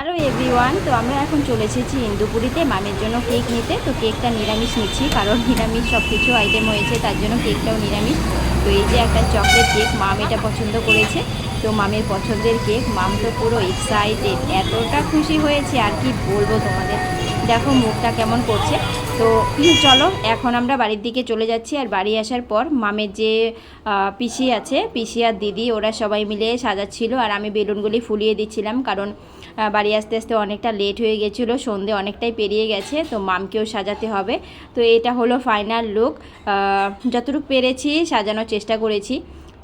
Hello everyone তো আমরা এখন চলে এসেছি ইন্দুপুরিতে মামের জন্য কেক নিতে। তো কেকটা নিরামিষ নিচ্ছি, কারণ নিরামিষ সব কিছু আইটেম হয়েছে, তার জন্য কেকটাও নিরামিষ। তো এই যে একটা চকলেট কেক মাম এটা পছন্দ করেছে। তো মামের পছন্দের কেক মাম তো পুরো এক্সাইটেড এতটা খুশি হয়েছে। আর কি বলব তোমাদের? দেখো মুখটা কেমন করছে। তো চলো, এখন আমরা বাড়ির দিকে চলে যাচ্ছি আর বাড়ি আসার পর মামের যে পিসি আছে, পিসি আর দিদি, ওরা সবাই মিলে সাজাচ্ছিল আর আমি বেলুনগুলি ফুলিয়ে দিচ্ছিলাম কারণ বাড়ি আসতে আসতে অনেকটা লেট হয়ে গেছিল, সন্ধে অনেকটাই পেরিয়ে গেছে, তো মামকেও সাজাতে হবে। তো এটা হলো ফাইনাল লুক যতটুকু পেরেছি সাজানোর চেষ্টা করেছি।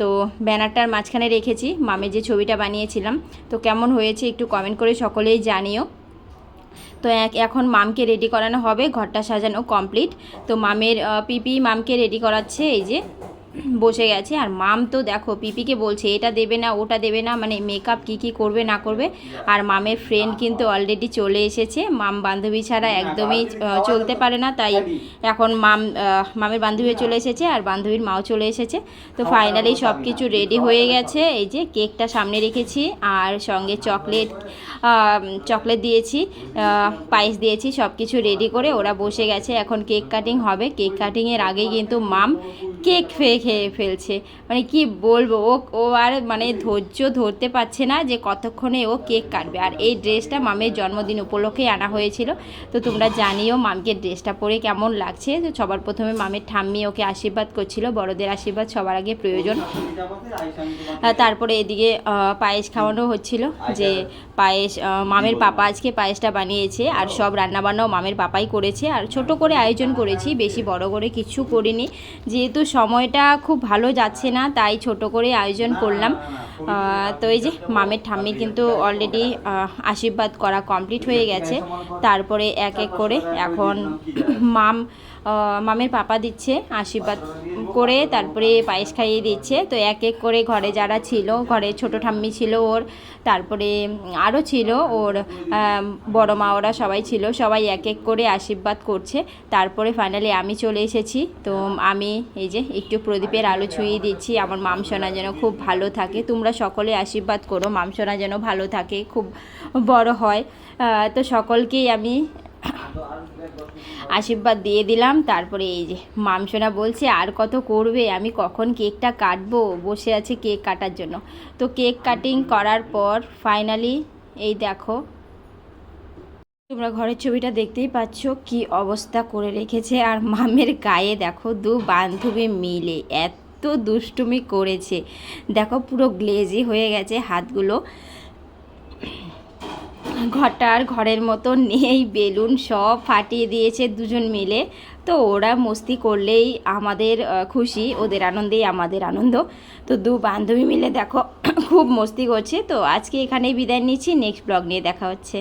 তো ব্যানারটার মাঝখানে রেখেছি, মামের যে ছবিটা বানিয়েছিলাম। তো কেমন হয়েছে একটু কমেন্ট করে সকলেই জানিও। তো এখন মামকে রেডি করানো হবে, ঘরটা সাজানো কমপ্লিট তো মামের পিপি মামকে রেডি করাচ্ছে, এই যে। বসে গেছে। আর মাম তো দেখো, পিপিকে বলছে, এটা দেবে না, ওটা দেবে না। মানে মেকআপ কি কি করবে, না করবে। আর মামের ফ্রেন্ড কিন্তু অলরেডি চলে এসেছে। মাম বান্ধবী ছাড়া একদমই চলতে পারে না। তাই এখন মাম মামের বান্ধবী চলে এসেছে আর বান্ধবীর মাও চলে এসেছে। তো ফাইনালি সব কিছু রেডি হয়ে গেছে। এই যে কেকটা সামনে রেখেছি আর সঙ্গে চকলেট চকলেট দিয়েছি পায়েস দিয়েছি সব কিছু রেডি করে ওরা বসে গেছে। এখন কেক কাটিং হবে। কেক কাটিংয়ের আগেই কিন্তু মাম কেক খেয়ে খেয়ে ফেলছে। মানে কি বলব, ও ও আর মানে ধৈর্য ধরতে পারছে না যে কতক্ষণে ও কেক কাটবে। আর এই ড্রেসটা মামের জন্মদিন উপলক্ষেই আনা হয়েছিল। তো তোমরা জানিও মামকে ড্রেসটা পরে কেমন লাগছে। তো সবার প্রথমে মামের ঠাম্মি ওকে আশীর্বাদ করছিল, বড়দের আশীর্বাদ সবার আগে প্রয়োজন। তারপরে এদিকে পায়েস খাওয়ানো হচ্ছিল যে পায়েস মামের পাপা আজকে পায়েসটা বানিয়েছে। আর সব রান্নাবান্নাও মামের পাপাই করেছে। আর ছোট করে আয়োজন করেছি, বেশি বড় করে কিছু করিনি। যেহেতু সময়টা খুব ভালো যাচ্ছে না তাই ছোট করে আয়োজন করলাম। তো এই যে মামের ঠাম্মির কিন্তু অলরেডি আশীর্বাদ করা কমপ্লিট হয়ে গেছে। তারপরে এক এক করে এখন মাম মামের পাপা দিচ্ছে আশীর্বাদ করে তারপরে পায়েস খাইয়ে দিচ্ছে। তো এক এক করে ঘরে যারা ছিল ঘরে ছোট ঠাম্মি ছিল ওর তারপরে আরও ছিল ওর বড় মা ওরা সবাই ছিল সবাই এক এক করে আশীর্বাদ করছে। তারপরে ফাইনালি আমি চলে এসেছি। তো আমি এই যে একটু প্রদীপের আলো ছুঁয়ে দিচ্ছি। আমার মামসোনা যেন খুব ভালো থাকে। তোমরা সকলে আশীর্বাদ করো, মামসোনা যেন ভালো থাকে, খুব বড় হয়। তো সকলকেই আমি আশীর্বাদ দিয়ে দিলাম। তারপরে এই যে মামসোনা বলছে, আর কত করবে? আমি কখন কেকটা কাটবো? বসে আছে কেক কাটার জন্য। তো কেক কাটিং করার পর ফাইনালি এই দেখো তোমরা ঘরের ছবিটা দেখতেই পাচ্ছ, কি অবস্থা করে রেখেছে। আর মামের গায়ে দেখো, দু বান্ধবী মিলে এত দুষ্টুমি করেছে। দেখো পুরো গ্লেজি হয়ে গেছে হাতগুলো। ঘরটা আর ঘরের মতো নেই, বেলুন সব ফাটিয়ে দিয়েছে দুজন মিলে। তো ওরা মস্তি করলেই আমাদের খুশি, ওদের আনন্দেই আমাদের আনন্দ। তো দু বান্ধবী মিলে দেখো, খুব মস্তি করছে। তো আজকে এখানেই বিদায় নিচ্ছি, নেক্সট ব্লগ নিয়ে দেখা হচ্ছে।